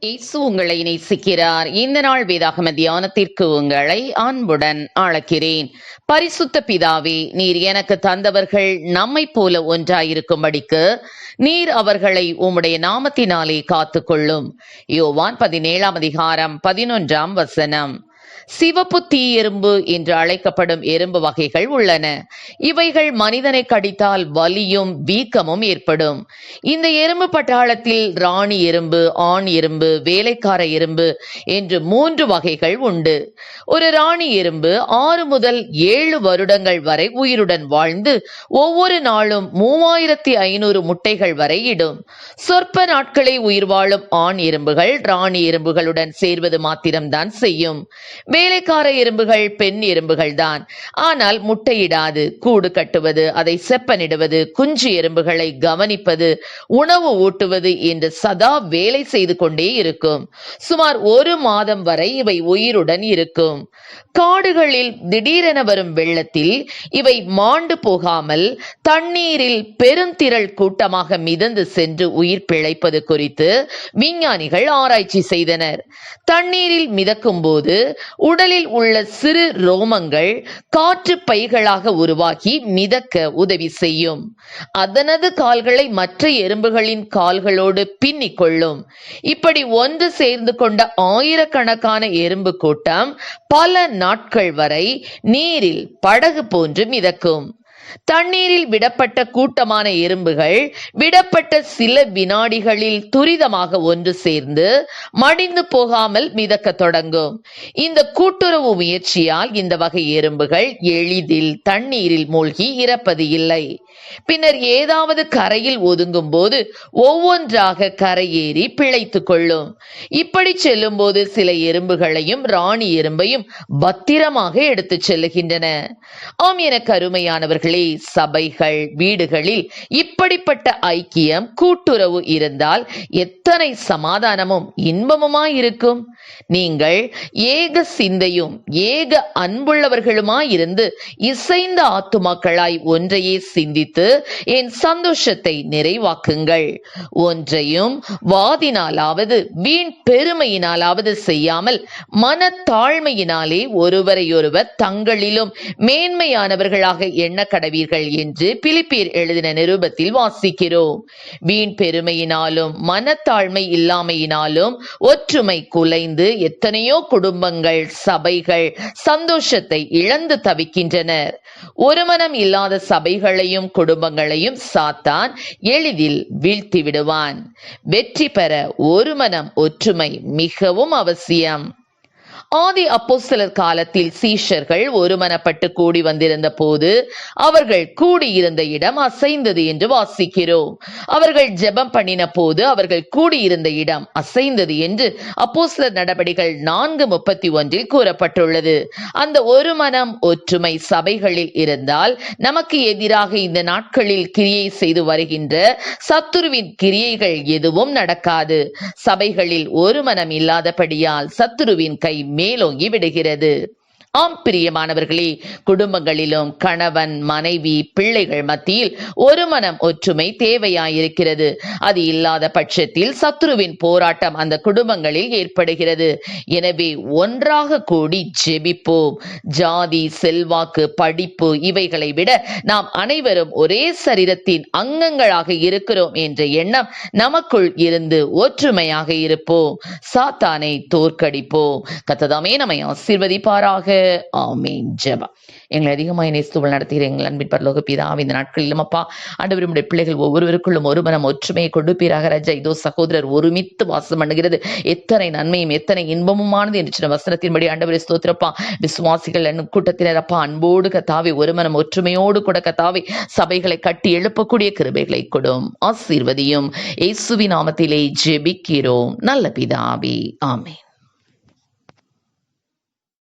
இயேசு உங்களை நேசிக்கிறார். இந்த நாள் வேதாகம தியானத்திற்கு உங்களை அன்புடன் அழைக்கிறேன். பரிசுத்த பிதாவே நீர் எனக்கு தந்தவர்கள் நம்மை போல ஒன்றாயிருக்கும்படிக்கு நீர் அவர்களை உம்முடைய நாமத்தினாலே காத்துக்கொள்ளும். யோவான் பதினேழாம் அதிகாரம் பதினொன்றாம் வசனம். சிவப்பு தீ எறும்பு என்று அழைக்கப்படும் எறும்பு வகைகள் உள்ளன. இவைகள் மனிதனை கடித்தால் வலியும் வீக்கமும் ஏற்படும். இந்த எறும்பு பட்டாளத்தில் ராணி எறும்பு ஆண் எறும்பு வேலைக்கார எறும்பு என்று மூன்று வகைகள் உண்டு. ஒரு ராணி எறும்பு ஆறு முதல் ஏழு வருடங்கள் வரை உயிருடன் வாழ்ந்து ஒவ்வொரு நாளும் மூவாயிரத்தி ஐநூறு முட்டைகள் வரை இடும். சொற்ப நாட்களை உயிர் வாழும் ஆண் எறும்புகள் ராணி எறும்புகளுடன் சேர்வது மாத்திரம்தான் செய்யும். வேலைக்கார எறும்புகள் பெண் எறும்புகள் தான். ஆனால் முட்டையிடாது கூடு கட்டுவது அதை செப்பனிடுவது குஞ்சு எறும்புகளை கவனிப்பது உணவு ஊட்டுவது என்று சதா வேலை செய்து கொண்டே இருக்கும். சுமார் ஒரு மாதம் வரை இவை உயிருடன் இருக்கும். காடுகளில் திடீரென வரும் வெள்ளத்தில் இவை மாண்டு போகாமல் தண்ணீரில் பெருந்திரள் கூட்டமாக மிதந்து சென்று உயிர் பிழைப்பது குறித்து விஞ்ஞானிகள் ஆராய்ச்சி செய்தனர். தண்ணீரில் மிதக்கும் போது உடலில் உள்ள சிறு ரோமங்கள் காற்று பைகளாக உருவாகி மிதக்க உதவி செய்யும். அதனது கால்களை மற்ற எறும்புகளின் கால்களோடு பின்னிக் கொள்ளும். இப்படி ஒன்று சேர்ந்து கொண்ட ஆயிரக்கணக்கான எறும்பு கூட்டம் பல நாட்கள் வரை நீரில் படகு போன்று மிதக்கும். தண்ணீரில் விடப்பட்ட கூட்டமான எறும்புகள் விடப்பட்ட சில வினாடிகளில் துரிதமாக ஒன்று சேர்ந்து மடிந்து போகாமல் மிதக்க தொடங்கும். இந்த கூட்டுறவு முயற்சியால் இந்த வகை எறும்புகள் எளிதில் தண்ணீரில் மூழ்கி இறப்பது இல்லை. பின்னர் ஏதாவது கரையில் ஒதுங்கும் போது ஒவ்வொன்றாக கரையேறி பிழைத்து கொள்ளும். இப்படி செல்லும் போது சில எறும்புகளையும் ராணி எறும்பையும் பத்திரமாக எடுத்துச் செல்லுகின்றன. ஆம் என கருமையானவர்களே பள்ளி சபைகள் வீடுகளில் இப்படிப்பட்ட ஐக்கியம் கூட்டுறவு இருந்தால் எத்தனை சமாதானமும் இன்பமுமாய் இருக்கும்? நீங்கள் ஏக சிந்தையும் ஏக அன்புள்ளவர்களுமாயிருந்து இசைந்த ஆத்துமாக்களாய் ஒன்றையே சிந்தித்து என் சந்தோஷத்தை நிறைவாக்குங்கள். ஒன்றையும் வாதினாலாவது வீண் பெருமையினாலாவது செய்யாமல் மனத்தாழ்மையினாலே ஒருவரையொருவர் தங்களிலும் மேன்மையானவர்களாக எண்ண கடவீர்கள் என்று பிலிப்பியர் எழுதின நிருபத்தில் வாசிக்கிறோம். வீண் பெருமையினாலும் மனத்தாழ்மை இல்லாமையினாலும் ஒற்றுமை குலைந்து எத்தனையோ குடும்பங்கள் சபைகள் சந்தோஷத்தை இழந்து தவிக்கின்றனர். ஒருமனம் இல்லாத சபைகளையும் குடும்பங்களையும் சாத்தான் எளிதில் வீழ்த்தி விடுவான் வெற்றி பெற ஒருமனம் ஒற்றுமை மிகவும் அவசியம். ஆதி அப்போஸ்தலர் காலத்தில் சீஷர்கள் ஒருமனப்பட்டு கூடி வந்திருந்த போது அவர்கள் கூடியிருந்த இடம் அசைந்தது என்று வாசிக்கிறோம். அவர்கள் ஜெபம் பண்ணின போது அவர்கள் கூடியிருந்த இடம் அசைந்தது என்று அப்போஸ்தலர் நடபடிகள் நான்கு முப்பத்தி ஒன்றில் கூறப்பட்டுள்ளது. அந்த ஒரு மனம் ஒற்றுமை சபைகளில் இருந்தால் நமக்கு எதிராக இந்த நாட்களில் கிரியை செய்து வருகின்ற சத்துருவின் கிரியைகள் எதுவும் நடக்காது. சபைகளில் ஒரு மனம் இல்லாதபடியால் சத்துருவின் கை மேலோங்கி விடுகிறது. ஆம் பிரியமானவர்களே குடும்பங்களிலும் கணவன் மனைவி பிள்ளைகள் மத்தியில் ஒரு மனம் ஒற்றுமை தேவையாயிருக்கிறது. அது இல்லாத பட்சத்தில் சத்ருவின் போராட்டம் அந்த குடும்பங்களில் ஏற்படுகிறது. எனவே ஒன்றாக கூடி ஜெபிப்போம். ஜாதி செல்வாக்கு படிப்பு இவைகளை விட நாம் அனைவரும் ஒரே சரீரத்தின் அங்கங்களாக இருக்கிறோம் என்ற எண்ணம் நமக்குள் இருந்து ஒற்றுமையாக இருப்போம். சாத்தானை தோற்கடிப்போம். கத்ததாமே நம்மை ஆசீர்வதிப்பாராக. ஆமீன். ஜெபம் எங்களை அதிகமாக நேசுவல் நடத்துகிற எங்கள் அன்பின் பரலோக பிதாவே இந்த நாட்களிலும் அப்பா ஆண்டவருடைய பிள்ளைகள் ஒவ்வொருவருக்குள்ளும் ஒரு மனம் ஒற்றுமையை கொடுப்பீராக ராஜா. இதோ சகோதரர் ஒருமித்து வாசம் பண்ணுகிறது. எத்தனை நன்மையும் எத்தனை இன்பமுமானது என்று சின்ன வசனத்தின்படி ஆண்டவரை ஸ்தோத்திரப்பா. விசுவாசிகள் கூட்டத்தினர் அப்பா அன்போடு கத்தாவை ஒரு மனம் ஒற்றுமையோடு கூட கத்தாவை சபைகளை கட்டி எழுப்பக்கூடிய கிருபைகளை கொடும். ஆசீர்வதியும். இயேசுவின் நாமத்திலே ஜெபிக்கிறோம். நல்ல பிதாவே ஆமென்.